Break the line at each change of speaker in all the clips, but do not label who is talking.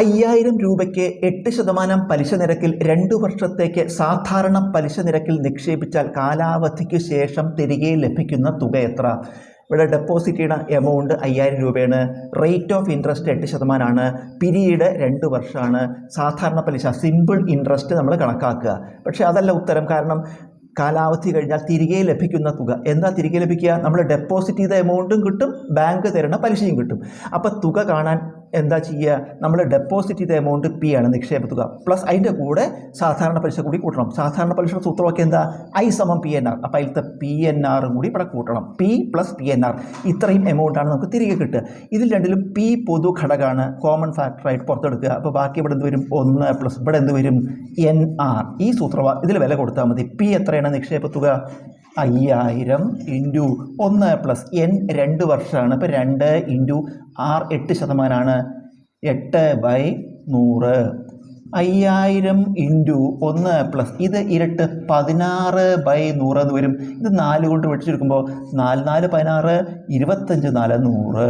അയ്യായിരം രൂപയ്ക്ക് എട്ട് ശതമാനം പലിശ നിരക്കിൽ രണ്ട് വർഷത്തേക്ക് സാധാരണ പലിശ നിരക്കിൽ നിക്ഷേപിച്ചാൽ കാലാവധിക്ക് ശേഷം തിരികെ ലഭിക്കുന്ന തുക എത്ര? ഇവിടെ ഡെപ്പോസിറ്റ് ചെയ്യുന്ന എമൗണ്ട് അയ്യായിരം രൂപയാണ്. റേറ്റ് ഓഫ് ഇൻട്രസ്റ്റ് എട്ട് ശതമാനമാണ് പിരീഡ് രണ്ട് വർഷമാണ്. സാധാരണ പലിശ സിമ്പിൾ ഇൻട്രസ്റ്റ് നമ്മൾ കണക്കാക്കുക. പക്ഷേ അതല്ല ഉത്തരം. കാരണം കാലാവധി കഴിഞ്ഞാൽ തിരികെ ലഭിക്കുന്ന തുക. എന്താ തിരികെ ലഭിക്കുക? നമ്മൾ ഡെപ്പോസിറ്റ് ചെയ്ത എമൗണ്ടും കിട്ടും ബാങ്ക് തരുന്ന പലിശയും കിട്ടും. അപ്പോൾ തുക കാണാൻ എന്താ ചെയ്യുക? നമ്മൾ ഡെപ്പോസിറ്റ് ചെയ്ത എമൗണ്ട് പി ആണ് നിക്ഷേപ തുക പ്ലസ് അതിന്റെ കൂടെ സാധാരണ പലിശ കൂടി കൂട്ടണം. സാധാരണ പലിശ സൂത്രമൊക്കെ എന്താ? ഐ സമം പി എൻ ആർ അപ്പോൾ അതിലത്തെ പി എൻ ആറും കൂടി ഇവിടെ കൂട്ടണം. P plus P N R ഇത്രയും എമൗണ്ടാണ് നമുക്ക് തിരികെ കിട്ടുക. ഇതിൽ രണ്ടിലും പി പൊതു ഘടകമാണ്. കോമൺ ഫാക്ടറായിട്ട് പുറത്തെടുക്കുക. അപ്പോൾ ബാക്കി ഇവിടെ എന്ത് വരും? ഒന്ന് പ്ലസ് ഇവിടെ എന്ത് വരും? എൻ ആർ ഈ സൂത്രവാ ഇതിൽ വില കൊടുത്താൽ മതി. പി എത്രയാണ് നിക്ഷേപ തുക അയ്യായിരം ഇന്റു ഒന്ന് പ്ലസ് എൻ രണ്ട് വർഷമാണ്. അപ്പോൾ രണ്ട് ഇന്റു ആർ എട്ട് ശതമാനമാണ് എട്ട് ബൈ നൂറ്. അയ്യായിരം ഇന്റു ഒന്ന് പ്ലസ് ഇത് ഇരട്ട് പതിനാറ് ബൈ നൂറ് എന്ന് വരും. ഇത് നാല് കൊണ്ട് വെടിച്ചെടുക്കുമ്പോൾ നാല് നാല് പതിനാറ് ഇരുപത്തഞ്ച് നാല് നൂറ്.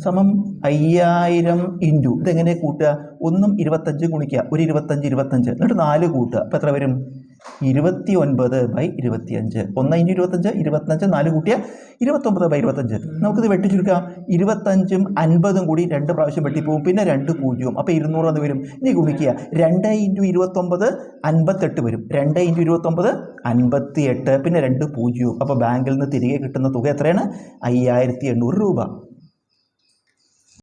സമം അയ്യായിരം ഇന്റു ഇതെങ്ങനെ കൂട്ടുക? ഒന്നും ഇരുപത്തഞ്ച് ഗുണിക്കുക. ഒരു ഇരുപത്തഞ്ച് ഇരുപത്തഞ്ച്. എന്നിട്ട് നാല് കൂട്ടുക. അപ്പോൾ എത്ര വരും? ഇരുപത്തി ഒൻപത് ബൈ ഇരുപത്തിയഞ്ച്. ഒന്ന് ഇന്റു ഇരുപത്തഞ്ച് ഇരുപത്തഞ്ച് നാല് കൂട്ടിയ ഇരുപത്തൊമ്പത് ബൈ ഇരുപത്തഞ്ച് നമുക്കിത് വെട്ടി ചുരുക്കാം ഇരുപത്തഞ്ചും അൻപതും കൂടി രണ്ട് പ്രാവശ്യം വെട്ടിപ്പോവും. പിന്നെ രണ്ട് പൂജ്യവും. അപ്പോൾ ഇരുന്നൂറ് എന്ന് വരും. ഇനി ഗുണിക്കുക. രണ്ട് ഇന്റു ഇരുപത്തൊമ്പത് അൻപത്തെട്ട് വരും. രണ്ട് ഇന്റു ഇരുപത്തൊമ്പത് അൻപത്തി എട്ട് പിന്നെ രണ്ട് പൂജ്യവും. അപ്പോൾ ബാങ്കിൽ നിന്ന് തിരികെ കിട്ടുന്ന തുക എത്രയാണ്? അയ്യായിരത്തി എണ്ണൂറ് രൂപ.